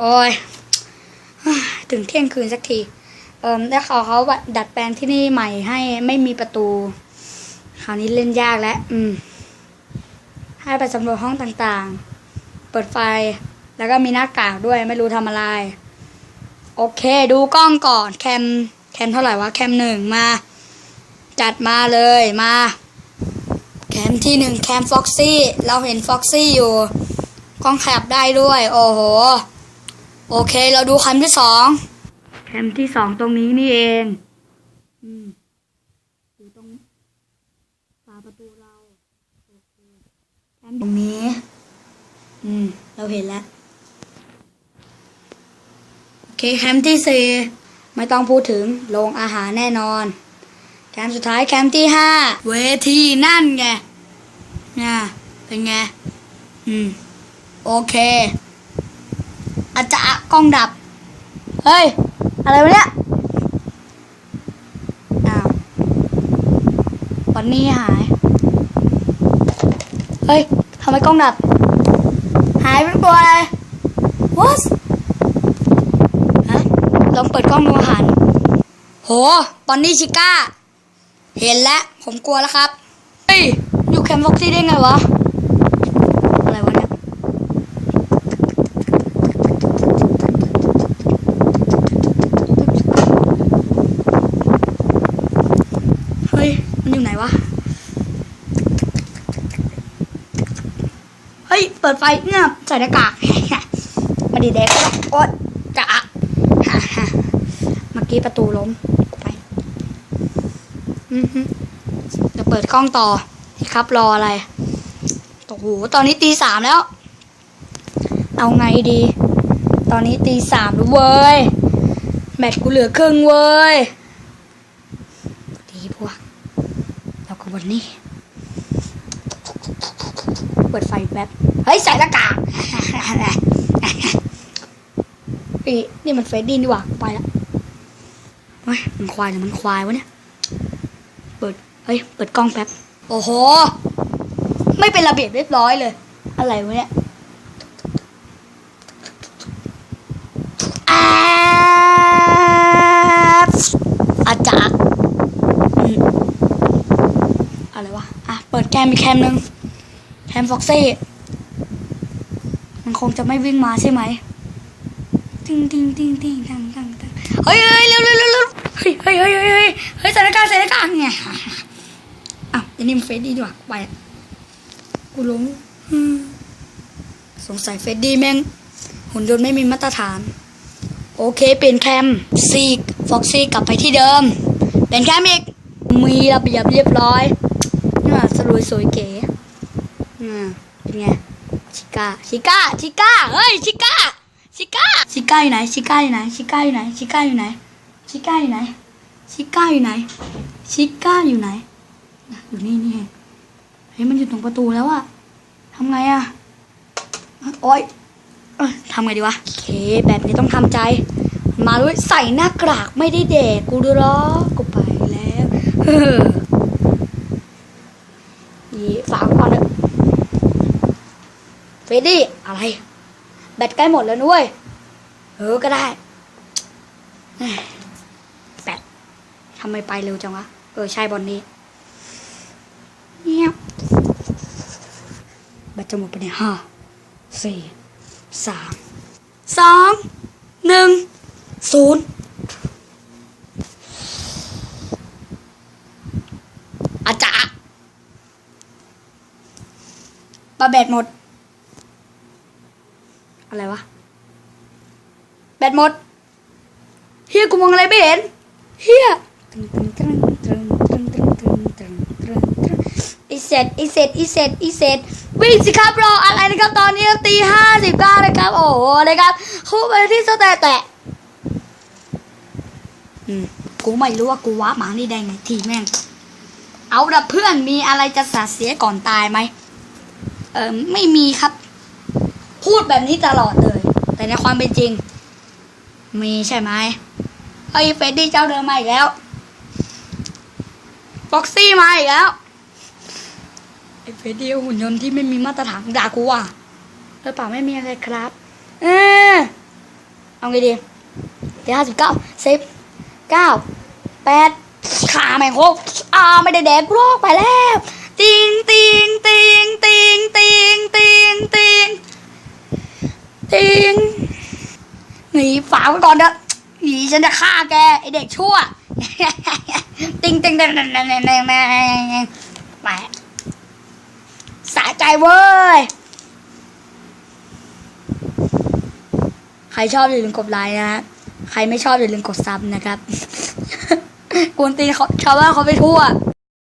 โอ้ยถึงเที่ยงคืนสักทีเอิมแล้วเขาเขาดัดแปลงที่นี่ใหม่ให้ไม่มีประตู คราวนี้เล่นยากแล้ว อืม ให้ไปสำรวจห้องต่างๆ เปิดไฟ แล้วก็มีหน้ากากด้วยไม่รู้ทำอะไร โอเค ดูกล้องก่อน แคม แคมเท่าไหร่วะ แคมหนึ่งมา จัดมาเลยมา แคมที่หนึ่งแคมฟ็อกซี่ เราเห็นฟ็อกซี่อยู่ กล้องแคบได้ด้วย โอ้โห โอเค เราดูแคมที่สองแคมที่สองตรงนี้นี่เองอืมอยู่ตรงฝาประตูเราโอเคแคมตรงนี้ อืม เราเห็นแล้ว โอเคแคมที่สี่ไม่ต้องพูดถึงโรงอาหารแน่นอนแคมสุดท้ายแคมที่ห้าเวทีนั่นไงเนี่ยเป็นไง อืม โอเค อาจจะกล้องดับ เฮ้ย อะไรวะเนี่ย อ้าววันนี้หาย เฮ้ยทำไมกล้องดับ หายเป็นตัวอะไร what ฮะลองเปิดกล้องดูอาหารโหปอนนี่ชิก้า เห็นแล้ว ผมกลัวแล้วครับ เฮ้ย อยู่แคมป์ฟ็อกซี่ได้ไงวะ อะไรวะเนี่ย เฮ้ย มันอยู่ไหนวะ เฮ้ย เปิดไฟเนี่ยใส่หน้ากาก มาดีเด็กโอ๊ยจะอะเมื่อกี้ประตูล้มไปอือฮึเปิดกล้องต่อครับรออะไรโอ้โหตอนนี้ตีสามแล้ว เอาไงดี ตอนนี้ตีสามแล้วเว้ยแบตกูเหลือครึ่งเว้ย ดีพวกเราก็ วันนี้ เปิดไฟแป๊บ เฮ้ย ใส่หน้ากากอีนี่มันเฟรดดี้นี่หว่า ไปละเฮ้ยมันควายหรือมันควายวะเนี่ย เปิด เฮ้ย เปิดกล้องแป๊บ โอ้โห ไม่เป็นระเบียบเรียบร้อยเลย อะไรวะเนี่ยอาบอาจารย์อืม อะไรวะ อะ เปิดแคมอีกแคมหนึ่งแคมฟ็อกซี่ มันคงจะไม่วิ่งมาใช่ไหมติงติงติงติงตังตังตังเฮ้ยเฮ้ยเร็วเร็วเร็วเร็วเฮ้ยเฮ้ยเฮ้ยเฮ้ยเฮ้ยใส่หน้ากากใส่หน้ากากเนี่ยอ้าวอันนี้มันเฟซดี้ดีกว่าไปกูหลงอืมสงสัยเฟซดี้แม่งหุ่นยนต์ไม่มีมาตรฐาน โอเคเปลี่ยนแคมซีฟ็อกซี่กลับไปที่เดิม เป็นแคมอีกมีระเบียบเรียบร้อย นี่ว่าสลวยสวยเก๋อืมเป็นไง ชิก้า ชิก้า ชิก้า เฮ้ย ชิก้า ชิก้า ชิก้าอยู่ไหน ชิก้าอยู่ไหน ชิก้าอยู่ไหน ชิก้าอยู่ไหน ชิก้าอยู่ไหน ชิก้าอยู่ไหน ชิก้าอยู่ไหน อยู่นี่นี่เองเฮ้ย มันอยู่ตรงประตูแล้วอะทำไงอะโอ๊ยเอ้ยทำไงดีวะโอเค แบบนี้ต้องทำใจ มาด้วยใส่หน้ากากไม่ได้เด็กกูดูหรอกูไปแล้วีฝากก่อนเถอะเฟรดดี้อะไร แบตใกล้หมดแล้วนุ้ยเออก็ได้แบตทำไมไปเร็วจังวะ เออ ใช่บอลนี้เงียแบตจะหมดไปเนี่ยห้าสี่สามสองหนึ่งศูนย์ อาจารย์ปา แบตหมด อะไรวะ แบตหมดเฮียกูมองอะไรไม่เห็นเฮียอีเสร็จอีเสร็จอีเสร็จอีเสร็จวิ่งสิครับรออะไรนะครับตอนนี้ตีห้าสิบเก้านะครับ โอ้โหนะครับคู่ไปที่สแตะแตะอืมกูไม่รู้ว่ากูว้าหมานี่แดงไงทีแม่ง เอาละเพื่อนมีอะไรจะสาเสียก่อนตายไหม ออไม่มีครับ พูดแบบนี้ตลอดเลย แต่ในความเป็นจริง มีใช่ไหมเฮ้เฟดดี้เจ้าเดิมมาอีกแล้วฟ็อกซี่มาอีกแล้วไอ้เฟดดี้หุ่นยนต์ที่ไม่มีมาตรฐานด่ากูว่ะเออเปล่าไม่มีอะไรครับ เออเอาไงดีเดี๋ยวห้าสิบเก้าสิบเก้าแปดขาแม่งโคกอ่าไม่ได้แดกโรคไปแล้ว ทิงหนีฝาไว้ก่อนเถอะหนีฉันจะฆ่าแกไอเด็กชั่ว ติงติงติงติงติงติงแหมสะใจเว้ย ใครชอบอย่าลืมกดไลค์นะ ใครไม่ชอบอย่าลืมกดซับนะครับ กวนตีนเขาชาวบ้านเขาไปทั่ว